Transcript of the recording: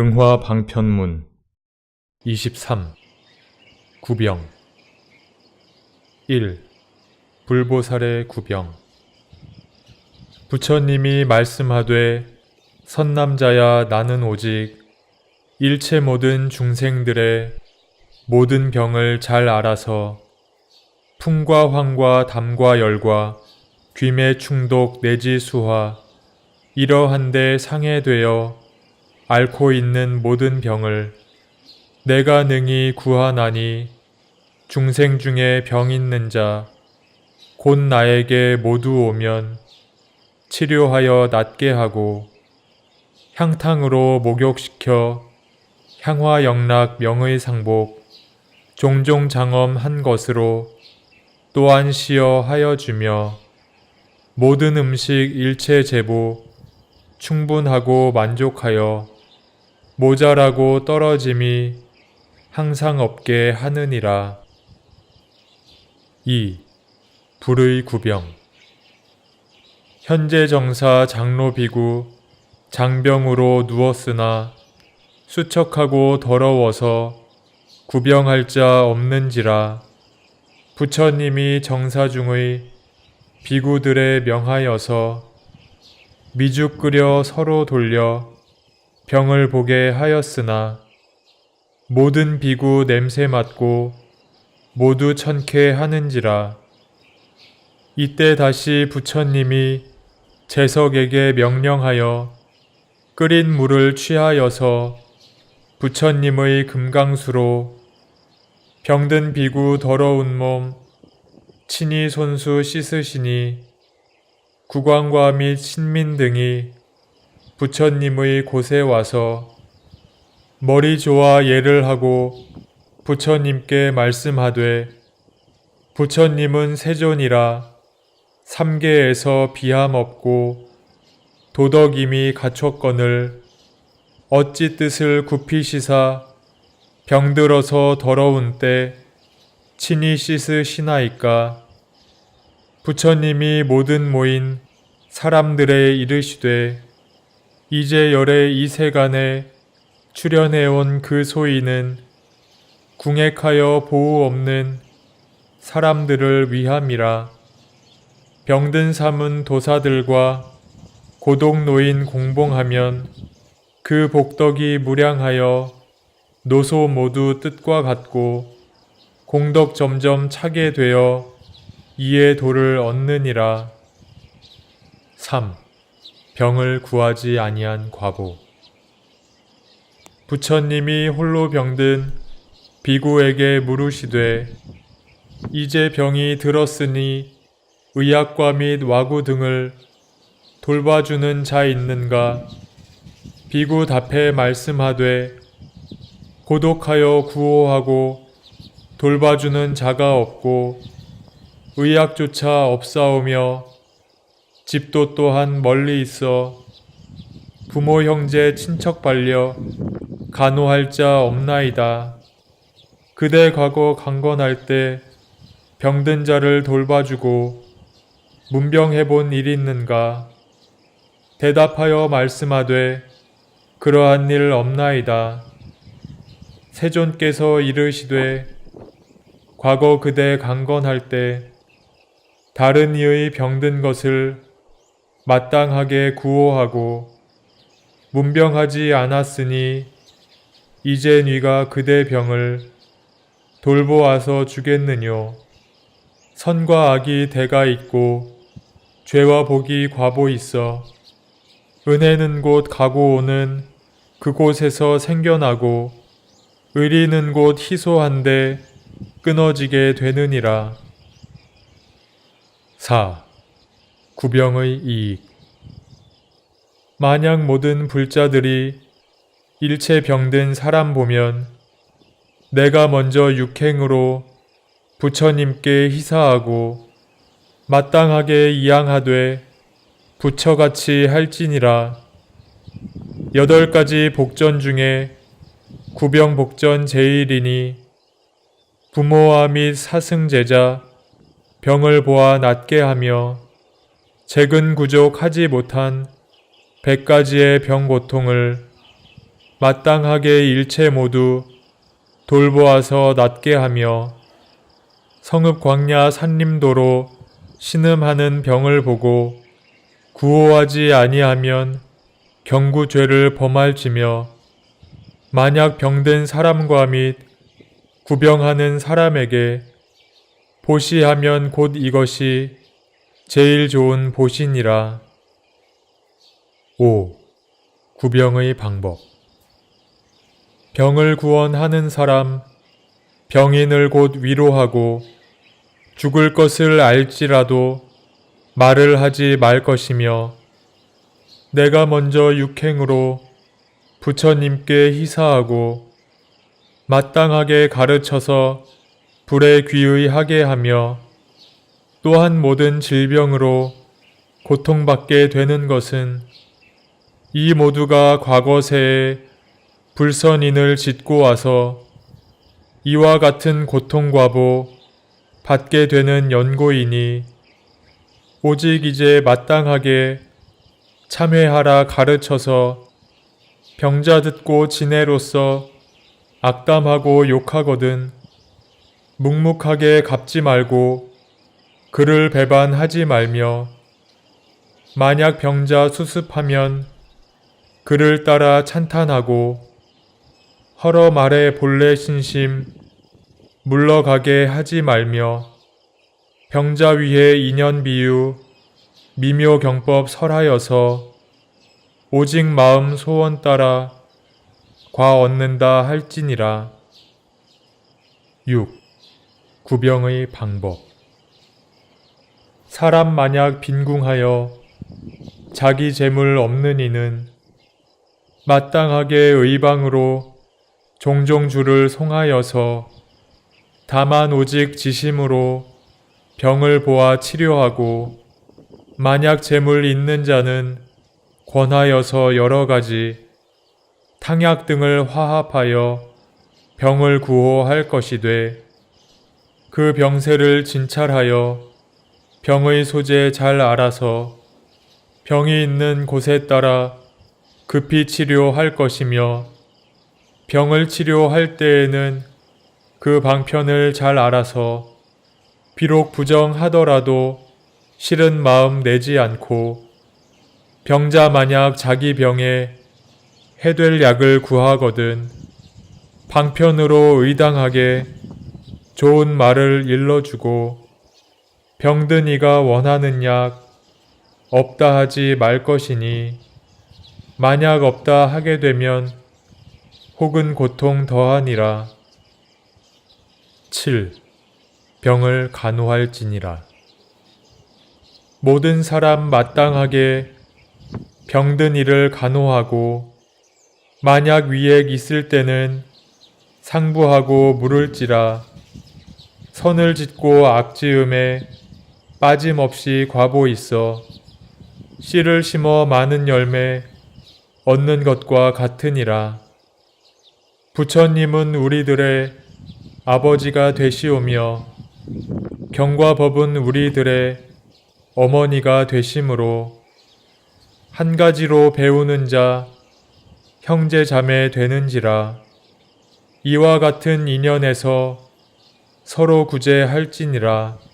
응화 방편문. 23 구병. 1. 불보살의 구병. 부처님이 말씀하되 선남자야 나는 오직 일체 모든 중생들의 모든 병을 잘 알아서 풍과 황과 담과 열과 귀매 충독 내지 수화 이러한데 상해되어 앓고 있는 모든 병을 내가 능히 구하나니 중생 중에 병 있는 자 곧 나에게 모두 오면 치료하여 낫게 하고 향탕으로 목욕시켜 향화 영락 명의 상복 종종 장엄한 것으로 또한 시어 하여 주며 모든 음식 일체 제보 충분하고 만족하여 모자라고 떨어짐이 항상 없게 하느니라. 2. 불의 구병 현재 정사 장로 비구 장병으로 누웠으나 수척하고 더러워서 구병할 자 없는지라 부처님이 정사 중의 비구들의 명하여서 미죽 끓여 서로 돌려 병을 보게 하였으나 모든 비구 냄새 맡고 모두 천케 하는지라. 이때 다시 부처님이 재석에게 명령하여 끓인 물을 취하여서 부처님의 금강수로 병든 비구 더러운 몸 친히 손수 씻으시니 국왕과 및 신민 등이 부처님의 곳에 와서 머리 좋아 예를 하고 부처님께 말씀하되 부처님은 세존이라 삼계에서 비함 없고 도덕임이 갖췄거늘 어찌 뜻을 굽히시사 병들어서 더러운 때 친히 씻으시나이까? 부처님이 모든 모인 사람들의 이르시되 이제 열의 이 세간에 출현해온 그 소인은 궁액하여 보호 없는 사람들을 위함이라 병든 삼은 도사들과 고독 노인 공봉하면 그 복덕이 무량하여 노소 모두 뜻과 같고 공덕 점점 차게 되어 이에 도를 얻느니라. 3. 병을 구하지 아니한 과보. 부처님이 홀로 병든 비구에게 물으시되 이제 병이 들었으니 의약과 및 와구 등을 돌봐주는 자 있는가? 비구 답해 말씀하되 고독하여 구호하고 돌봐주는 자가 없고 의약조차 없사오며 집도 또한 멀리 있어 부모 형제 친척 반려 간호할 자 없나이다. 그대 과거 강건할 때 병든 자를 돌봐주고 문병해 본 일 있는가? 대답하여 말씀하되 그러한 일 없나이다. 세존께서 이르시되 과거 그대 강건할 때 다른 이의 병든 것을 마땅하게 구호하고 문병하지 않았으니 이제 네가 그대 병을 돌보아서 주겠느뇨. 선과 악이 대가 있고 죄와 복이 과보 있어 은혜는 곧 가고 오는 그곳에서 생겨나고 의리는 곧 희소한데 끊어지게 되느니라. 4. 구병의 이익 만약 모든 불자들이 일체 병든 사람 보면 내가 먼저 육행으로 부처님께 희사하고 마땅하게 이양하되 부처같이 할지니라. 여덟 가지 복전 중에 구병 복전 제일이니 부모와 및 사승 제자 병을 보아 낫게 하며 재근 구족하지 못한 백 가지의 병 고통을 마땅하게 일체 모두 돌보아서 낫게 하며 성읍 광야 산림도로 신음하는 병을 보고 구호하지 아니하면 경구죄를 범할지며 만약 병든 사람과 및 구병하는 사람에게 보시하면 곧 이것이 제일 좋은 보신이라. 5. 구병의 방법 병을 구원하는 사람, 병인을 곧 위로하고 죽을 것을 알지라도 말을 하지 말 것이며 내가 먼저 육행으로 부처님께 희사하고 마땅하게 가르쳐서 불에 귀의하게 하며 또한 모든 질병으로 고통받게 되는 것은 이 모두가 과거세에 불선인을 짓고 와서 이와 같은 고통과보 받게 되는 연고이니 오직 이제 마땅하게 참회하라 가르쳐서 병자 듣고 지내로서 악담하고 욕하거든 묵묵하게 갚지 말고 그를 배반하지 말며 만약 병자 수습하면 그를 따라 찬탄하고 허러 말에 본래 신심 물러가게 하지 말며 병자 위에 인연 비유 미묘 경법 설하여서 오직 마음 소원 따라 과 얻는다 할지니라. 6. 구병의 방법 사람 만약 빈궁하여 자기 재물 없는 이는 마땅하게 의방으로 종종 주를 송하여서 다만 오직 지심으로 병을 보아 치료하고 만약 재물 있는 자는 권하여서 여러 가지 탕약 등을 화합하여 병을 구호할 것이되 그 병세를 진찰하여 병의 소재 잘 알아서 병이 있는 곳에 따라 급히 치료할 것이며 병을 치료할 때에는 그 방편을 잘 알아서 비록 부정하더라도 싫은 마음 내지 않고 병자 만약 자기 병에 해될 약을 구하거든 방편으로 의당하게 좋은 말을 일러주고 병든 이가 원하는 약 없다 하지 말 것이니 만약 없다 하게 되면 혹은 고통 더하니라. 7. 병을 간호할지니라. 모든 사람 마땅하게 병든 이를 간호하고 만약 위액 있을 때는 상부하고 물을지라 선을 짓고 악지음에 빠짐없이 과보 있어 씨를 심어 많은 열매 얻는 것과 같으니라. 부처님은 우리들의 아버지가 되시오며 경과 법은 우리들의 어머니가 되심으로 한 가지로 배우는 자 형제 자매 되는지라 이와 같은 인연에서 서로 구제할지니라